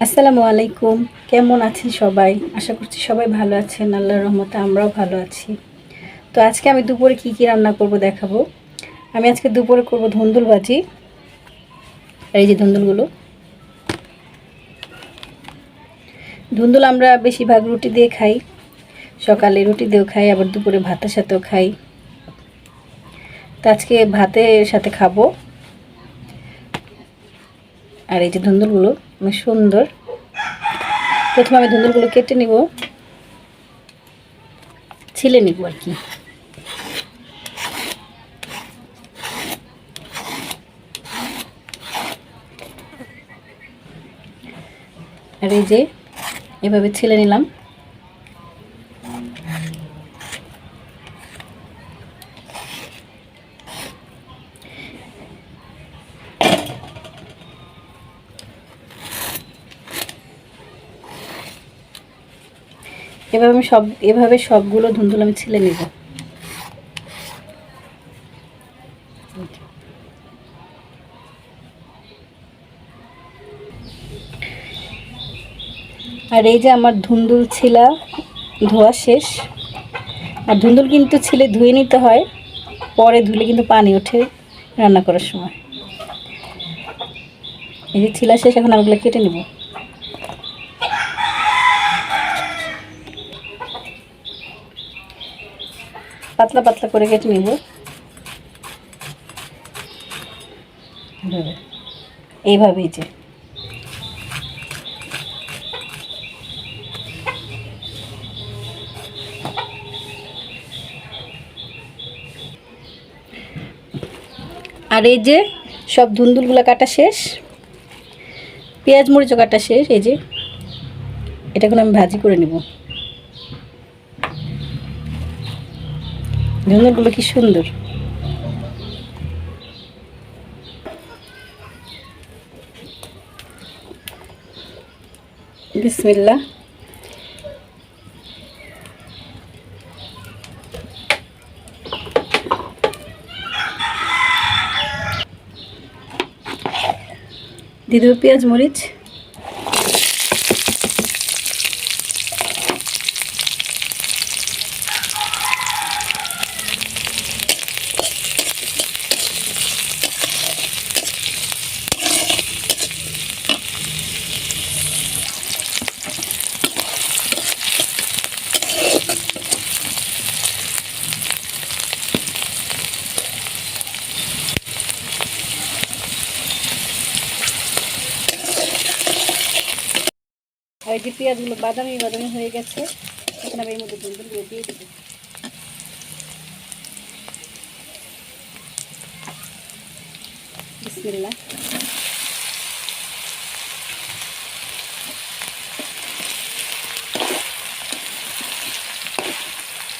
আসসালামু আলাইকুম। কেমন আছেন সবাই? আশা করছি সবাই ভালো আছেন। আল্লাহর রহমতে আমরাও ভালো আছি। তো আজকে আমি দুপুরে কি কি রান্না করব দেখাবো। আমি আজকে দুপুরে করব ধুন্দুল ভাজি। এই যে ধুন্দুলগুলো। ধুন্দুল আমরা বেশিরভাগ রুটি দিয়ে খাই। সকালে রুটি দিয়েও খাই, আবার দুপুরে ভাতের সাথেও খাই। তো আজকে ভাতের সাথে খাব। আর এই যে ধুন্দুলগুলো। সুন্দর। প্রথমে আমি ধুন্দুলগুলো কেটে নিব। ছিলে নিব আর কি। আর এই যে, এভাবে ছিলে নিলাম। এভাবে আমি সব, এভাবে সবগুলো ধুন্দুল আমি ছিলে নেব। আর এই যে আমার ধুন্দুল ছিলা, ধোয়া শেষ। আর ধুন্দুল কিন্তু ছিলে ধুয়ে নিতে হয়, পরে ধুলে কিন্তু পানি ওঠে রান্না করার সময়। এই যে ছিলা শেষ, এখন আমি কেটে নেব। পাতলা পাতলা করে কেটে নিব। এইভাবেই যে। আর এই যে সব ধুন্দুলগুলো কাটা শেষ, পেঁয়াজ মরিচও কাটা শেষ, এই যে। এটা আমি ভাজি করে নেব। ধুন্দুলগুলো কি সুন্দর। বিসমিল্লা দিয়ে পেঁয়াজ মরিচ। আর এই যে পেঁয়াজগুলো বাদামি বাদামি হয়ে গেছে, এখন আমি এর মধ্যে দুন্দুলগুলো দিয়ে দেবো। বিসমিল্লা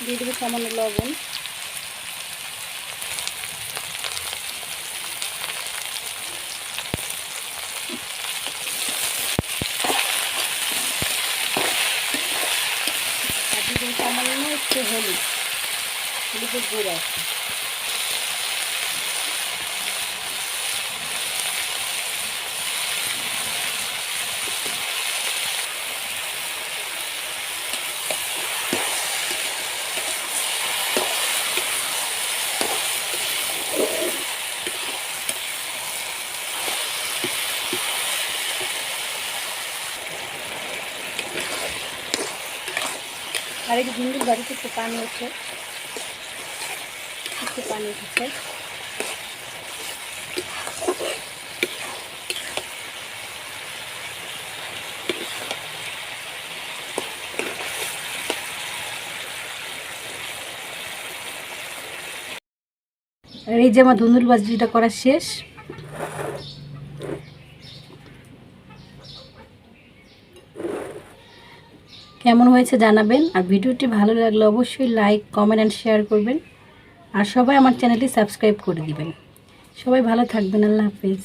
দিয়ে দেবো সামান্য লবণ। সামান্য একটু হলুদ হলুদের গুঁড়া আর এই ভিন্ডির বাড়িতে একটু পানি উঠছে একটু পানি উঠেছে এই যে আমার ধুন্দুল ভাজিটা করা শেষ। কেমন হয়েছে জানাবেন। আর ভিডিওটি ভালো লাগলে অবশ্যই লাইক কমেন্ট অ্যান্ড শেয়ার করবেন। আর সবাই আমার চ্যানেলটি সাবস্ক্রাইব করে দিবেন। সবাই ভালো থাকবেন, আল্লাহ হাফিজ।